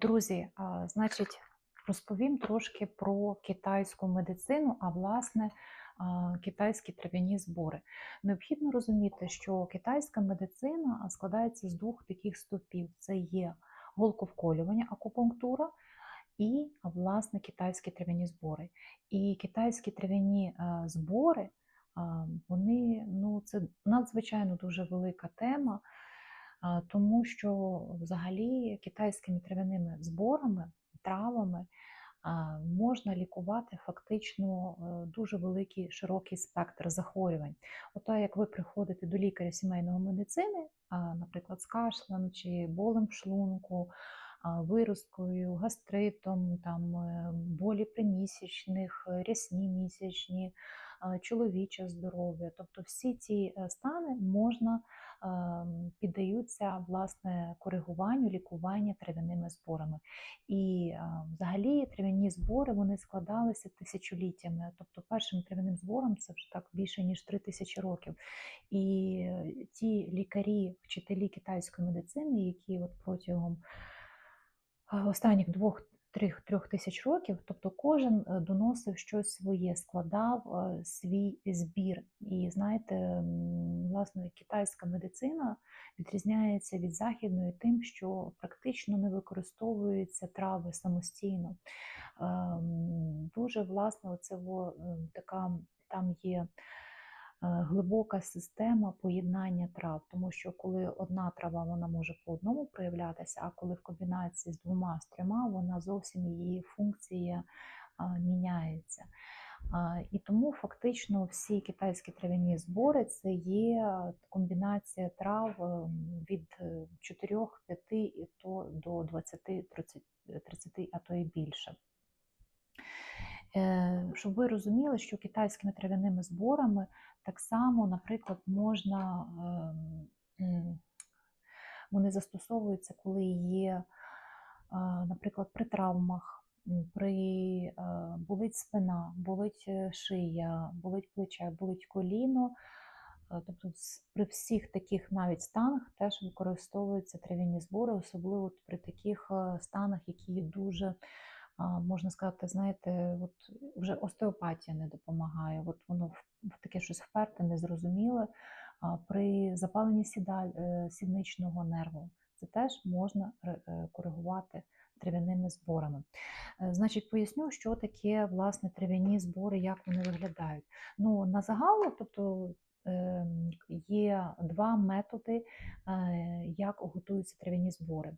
Друзі, значить, розповім трошки про китайську медицину, а власне китайські трав'яні збори. Необхідно розуміти, що китайська медицина складається з двох таких стовпів: це є голковколювання, акупунктура. І власне китайські трав'яні збори. І китайські трав'яні збори, вони ну це надзвичайно дуже велика тема. Тому що взагалі китайськими трав'яними зборами, травами можна лікувати фактично е, дуже великий широкий спектр захворювань. Ото як ви приходите до лікаря сімейної медицини, наприклад, з кашлем чи болем в шлунку, а, виразкою, гастритом, там, е, болі примісячних, е, рясні місячні, чоловіче здоров'я. Тобто всі ці стани можна піддаються власне коригуванню, лікуванню трав'яними зборами. І е, взагалі трав'яні збори вони складалися тисячоліттями. Тобто першим трав'яним збором це вже так більше ніж три тисячі років. І ті лікарі, вчителі китайської медицини, які от протягом е, останніх двох. Трьох тисяч років, тобто кожен е, доносив щось своє, складав е, свій збір. І знаєте, власне, китайська медицина відрізняється від західної тим, що практично не використовуються трави самостійно. Ем, Дуже власне, оце ем, така там є. Е, Глибока система поєднання трав, тому що коли одна трава вона може по одному проявлятися, а коли в комбінації з двома з трьома, вона зовсім її функція міняється. І тому фактично всі китайські трав'яні збори це є комбінація трав ем, від 4-5 і то до 20-30, 30, а то і більше. Е, Щоб ви розуміли, що китайськими трав'яними зборами так само, наприклад, можна ем, вони застосовуються, коли є, наприклад, при травмах, при е, болить спина, болить е, шия, болить плече, болить коліно. Е, Тобто при всіх таких навіть станах теж використовуються трав'яні збори, особливо при таких е, станах, які дуже, можна сказати, знаєте, от вже остеопатія не допомагає. От воно таке щось вперте, незрозуміле. При запаленні е, сідничного нерву це теж можна е, коригувати трав'яними зборами. Е, Значить, поясню, що таке власне трав'яні збори, як вони виглядають. Ну, на загал, тобто ем, є два методи, як готуються трав'яні збори.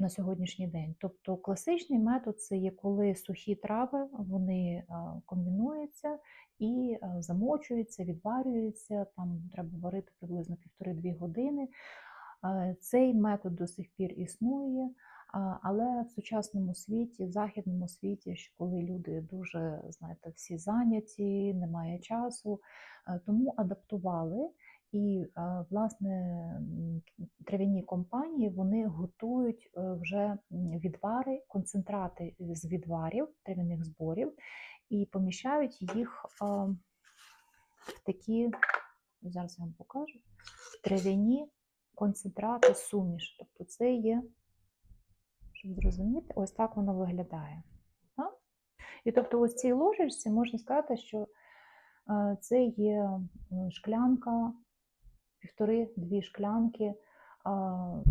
Е, На сьогоднішній день. Тобто класичний метод це є коли сухі трави вони комбінуються і замочуються, відварюються. Там треба варити приблизно півтори-дві години. Е, Цей метод до сих пір існує, але в сучасному світі, в західному світі, коли люди дуже знаєте, всі зайняті, немає часу, е, тому адаптували. І власне трав'яні компанії вони готують е, вже відвари, концентрати з відварів трав'яних зборів і поміщають їх в такі, зараз я вам покажу, трав'яні концентрати суміш. Тобто це є, щоб зрозуміти, ось так воно виглядає. І тобто, ось цій ложечці можна сказати, що е, це є шклянка, півтори-дві шклянки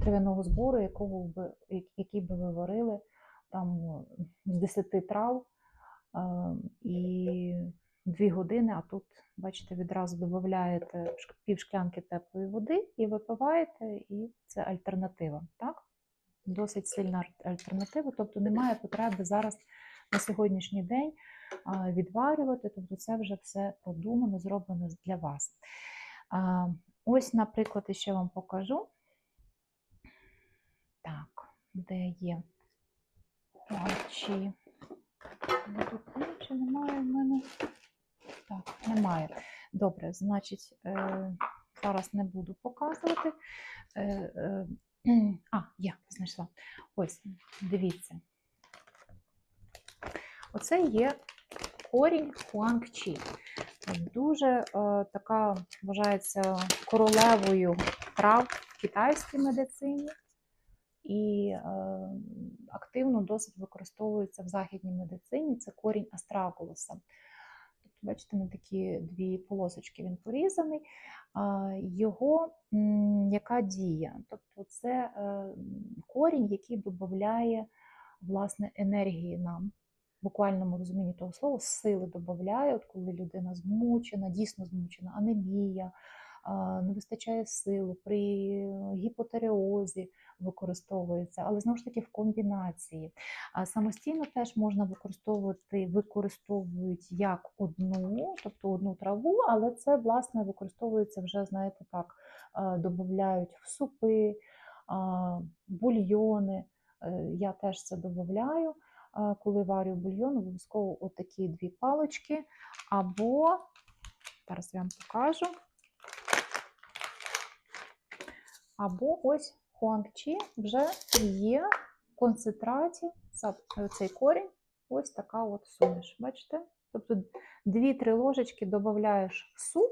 трав'яного збору, якого би, який би ви варили там з 10 трав і дві години, а тут, бачите, відразу додаєте пів шклянки теплої води і випиваєте, і це альтернатива. Так? Досить сильна альтернатива, тобто немає потреби зараз на сьогоднішній день відварювати, тобто це вже все продумано, зроблено для вас. Ось, наприклад, ще вам покажу. Так, де є чи тут є, чи немає в мене? Так, немає. Добре, значить, е, зараз не буду показувати. Е, е, а, я знайшла. Ось, дивіться. Оце є корінь хуанг-чі. Дуже е, така вважається королевою трав в китайській медицині. і е, активно досить використовується в західній медицині. Це корінь астрагулуса. Тобто, бачите, на такі дві полосочки він порізаний. А, Його м, яка дія? Тобто, це е, корінь, який додає власне енергії нам. Буквальному розумінні того слова сили додає, от коли людина змучена, дійсно змучена, анемія, не вистачає сили, при гіпотереозі використовується, але знову ж таки в комбінації. А самостійно теж можна використовувати, використовують як одну, тобто одну траву, але це власне використовується вже, знаєте, так, додають в супи, бульйони. Е, Я теж це додаю, коли варю бульйон, обов'язково отакі дві палочки, або зараз я вам покажу. Або ось хуангчі вже є в концентраті, ця- цей корінь, ось така от суміш. Бачите? Тобто 2-3 ложечки додаєш в суп,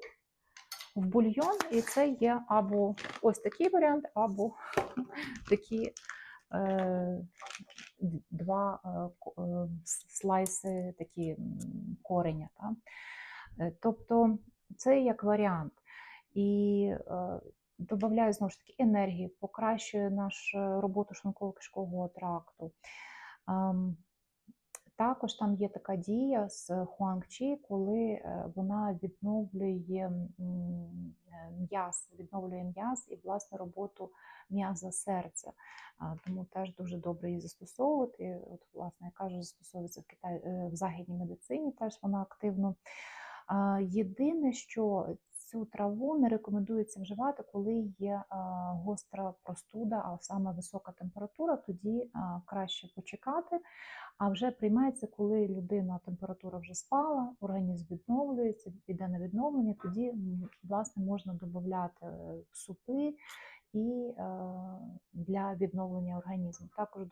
в бульйон, і це є або ось такий варіант, або такі е, два е, ко- е, с- слайси, такі кореня. Та? Е, Тобто це як варіант. І е, додає знову ж таки енергії, покращує нашу роботу шлунково-кишкового тракту. Також там є така дія з хуангчі, коли е, вона відновлює е, м'яз, відновлює м'яз і власне роботу м'яза серця. Тому теж дуже добре її застосовувати. От, власне, я кажу, застосовується в Китай е, в західній медицині, теж вона активно. Єдине, що цю траву не рекомендується вживати, коли є гостра простуда, а саме висока температура, тоді краще почекати. А вже приймається, коли людина температура вже спала, організм відновлюється, піде на відновлення, тоді власне можна додати в супи і е, для відновлення організму. Також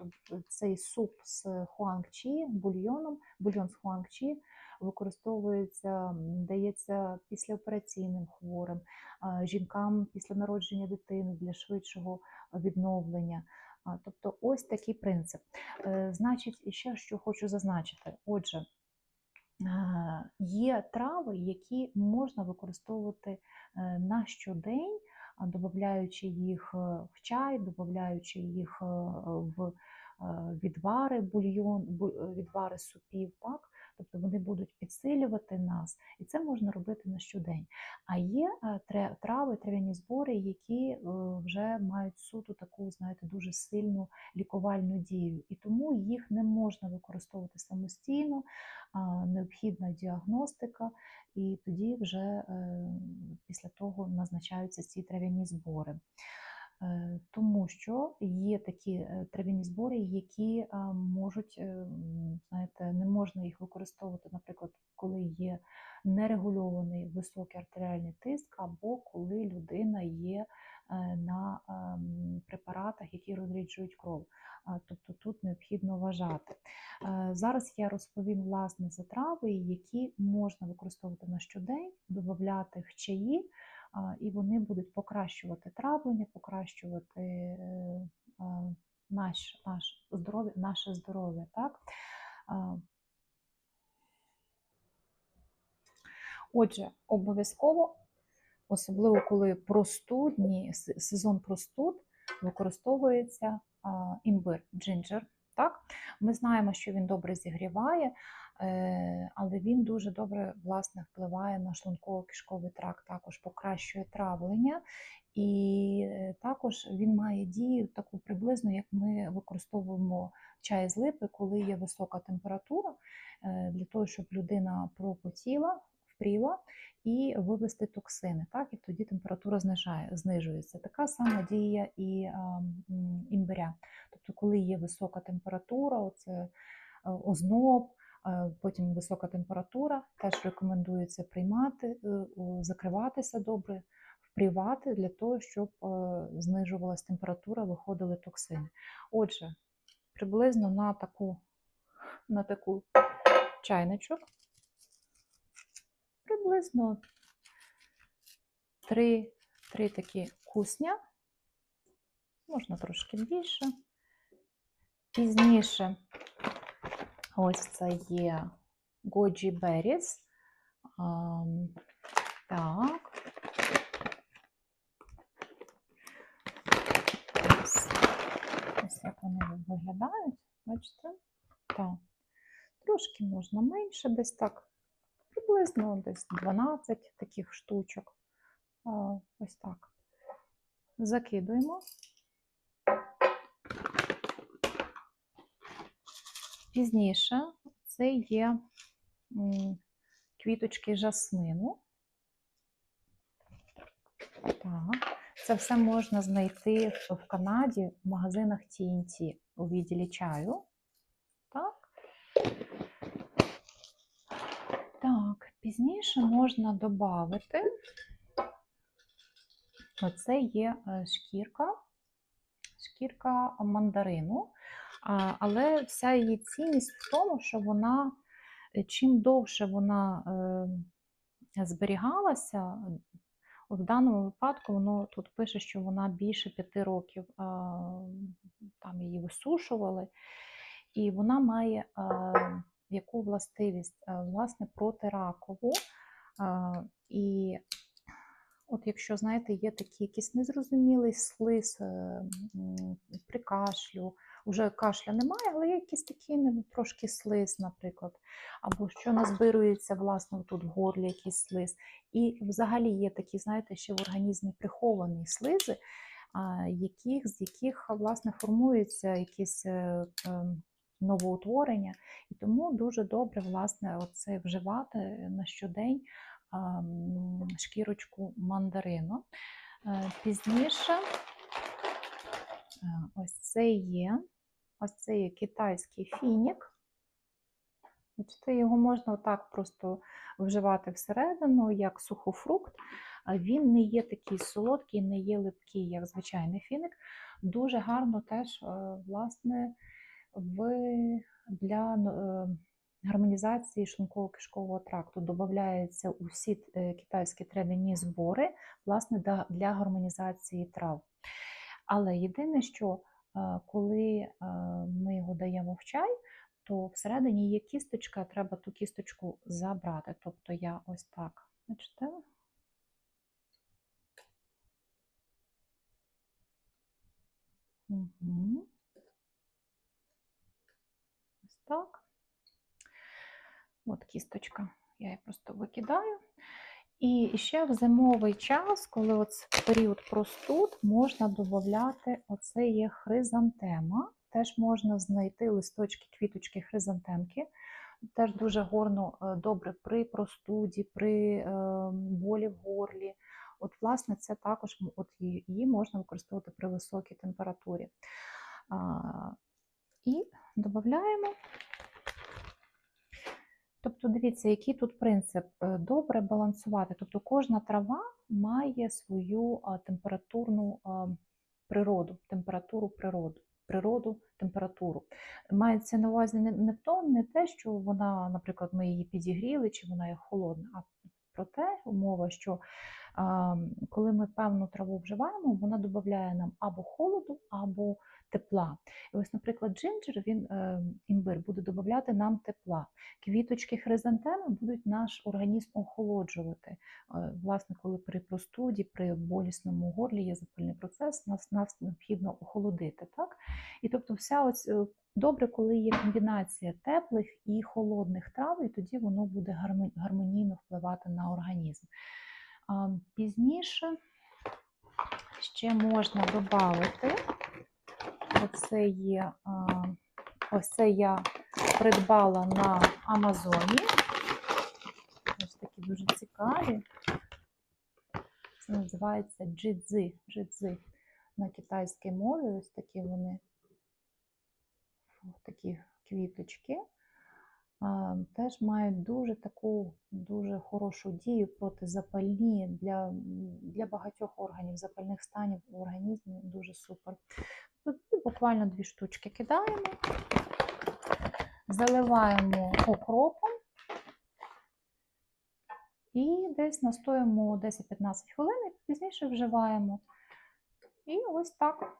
цей суп з хуангчі, бульйоном, бульйон з хуангчі використовується, дається післяопераційним хворим, жінкам після народження дитини для швидшого відновлення. Тобто ось такий принцип. Е, Значить, ще що хочу зазначити. Отже, е, є трави, які можна використовувати е, на щодень, додаючи їх в чай, додаючи їх в відвари бульйон, бу- відвари супів, так? Тобто вони будуть підсилювати нас, і це можна робити на щодень. А є е, трави, трав'яні збори, які е, вже мають суто таку, знаєте, дуже сильну лікувальну дію, і тому їх не можна використовувати самостійно, необхідна діагностика, і тоді вже е, після того назначаються ці трав'яні збори. Е, Тому що є такі е, трав'яні збори, які можуть, е, знаєте, не можна їх використовувати, наприклад, коли є нерегульований високий артеріальний тиск, або коли людина є е, на ем, препаратах, які розріджують кров. Тобто тут необхідно вважати. Зараз я розповім власне за трави, які можна використовувати на щодень, додати в чаї, і вони будуть покращувати травлення, покращувати е, наш, наш здоров'я, наше здоров'я. Так? Отже, обов'язково, особливо коли простудні, сезон простуд, використовується імбир, джинджер. Так? Ми знаємо, що він добре зігріває, але він дуже добре власне, впливає на шлунково-кишковий тракт, також покращує травлення. І е, також він має дію таку приблизно, як ми використовуємо чай з липи, коли є висока температура, е, для того, щоб людина пропотіла, впріла і вивести токсини. Так? І тоді температура знижає, знижується. Така сама дія і імбиря. Тобто, коли є висока температура, оце е, озноб, е, потім висока температура, теж рекомендується приймати, е, закриватися добре, впрівати для того, щоб е, знижувалась температура, виходили токсини. Отже, приблизно на таку, на таку чайничок приблизно три, три такі кусня, можна трошки більше, Пізніше ось це є Goji Berries. Так. Ось. Ось як вони виглядають. Бачите? Так. Трошки можна менше, десь так. Приблизно десь 12 таких штучок. Ось так. Закидуємо. Пізніше це є квіточки жасмину. Так. Це все можна знайти в Канаді в магазинах TNT у відділі чаю. Так. Так, пізніше можна додати. Оце є е, шкірка, шкірка мандарину. Але вся її цінність в тому, що вона, е, чим довше вона е, зберігалася, в даному випадку воно тут пише, що вона більше п'яти років там її висушували, і вона має яку властивість? Власне, протиракову. І От якщо, знаєте, є такий якийсь незрозумілий слиз е, при кашлю, уже кашля немає, але є якийсь такий трошки слиз, наприклад, або що назбирується, власне, тут в горлі якийсь слиз. І взагалі є такі, знаєте, ще в організмі приховані слизи, яких, з яких, власне, формуються якісь е, ем, новоутворення. І тому дуже добре, власне, оце вживати на щодень шкірочку мандарину. Е, Пізніше е, ось це є, ось це є китайський фінік. Бачите, його можна отак просто вживати всередину, як сухофрукт. Він не є такий солодкий, не є липкий, як звичайний фіник. Дуже гарно теж, е, власне, для е, гармонізації шлунково-кишкового тракту додаються усі е, китайські трав'яні збори власне, для гармонізації трав. Але єдине, що коли ми його даємо в чай, то всередині є кісточка, треба ту кісточку забрати. Тобто я ось так, бачите? Угу. Ось так. От кісточка. Я її просто викидаю. І ще в зимовий час, коли от період простуд, можна додати оце є хризантема. Теж можна знайти листочки, квіточки хризантемки. Теж дуже горно, е, добре при простуді, при е, болі в горлі. От, власне, це також от її можна використовувати при високій температурі. І додаємо. Тобто, дивіться, який тут принцип Е, добре балансувати. Тобто, кожна трава має свою температурну природу, температуру природу, природу, температуру. Мається на увазі не, не то, не те, що вона, наприклад, ми її підігріли, чи вона є холодна, а про те умова, що коли ми певну траву вживаємо, вона додає нам або холоду, або тепла. І ось, наприклад, джинджер, він е, імбир буде додати нам тепла. Квіточки хризантеми будуть наш організм охолоджувати. Е, Власне, коли при простуді, при болісному горлі є запальний процес, нас, нас необхідно охолодити. Так? І тобто, вся ось е, добре, коли є комбінація теплих і холодних трав, і тоді воно буде гармонійно впливати на організм. Пізніше ще можна додати. Оце є, ось це я придбала на Амазоні. Ось такі дуже цікаві. Це називається джидзи. джидзи на китайській мові. Ось такі вони такі квіточки. Теж мають дуже таку дуже хорошу дію протизапальні для, для багатьох органів, запальних станів в організмі дуже супер. Тут буквально дві штучки кидаємо, заливаємо окропом і десь настоїмо 10-15 хвилин і пізніше вживаємо. І ось так